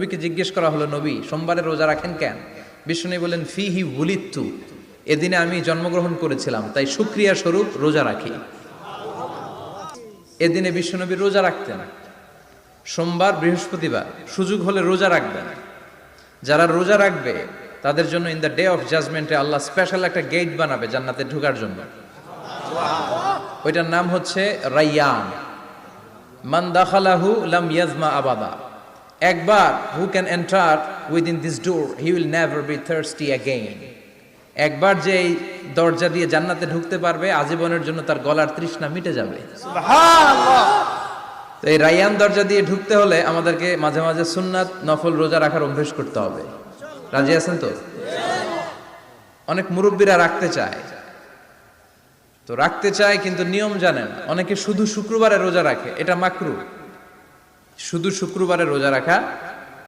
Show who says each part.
Speaker 1: নবীকে জিজ্ঞেস করা হলো, নবী, সোমবারে রোজা রাখেন কেন? বিষ্ণু বলেন ফি হি ভুলিত্তু এদিনে আমি জন্মগ্রহণ করেছিলাম, তাই সুক্রিয়া স্বরূপ রোজা রাখি। এদিনে বিশ্বনবী রোজা রাখতেন। সোমবার, বৃহস্পতিবার সুযোগ হলে রোজা রাখবেন। যারা রোজা রাখবে, তাদের জন্য ইন দ্য ডে অফ জাজমেন্টে আল্লাহ স্পেশাল একটা গেট বানাবে জান্নাতে ঢোকার জন্য। ওইটার নাম হচ্ছে রাইয়ান। মান দাখালাহু লাম ইয়াজমা আবাদা। একবার who can enter within this door he will never be thirsty again একবার যে এই দরজা দিয়ে জান্নাতে ঢুকতে পারবে আজীবনের জন্য তার গলার তৃষ্ণা মিটে যাবে। তো এই রাইয়ান দরজা দিয়ে ঢুকতে হলে আমাদেরকে মাঝে মাঝে সুন্নাত নফল রোজা রাখার অভ্যেস করতে হবে। রাজি আছেন তো? অনেক মুরব্বীরা রাখতে চায়। তো রাখতে চায় কিন্তু নিয়ম জানেন অনেকে শুধু শুক্রবারে রোজা রাখে এটা মাকরু। শুধু শুক্রবারে রোজা রাখা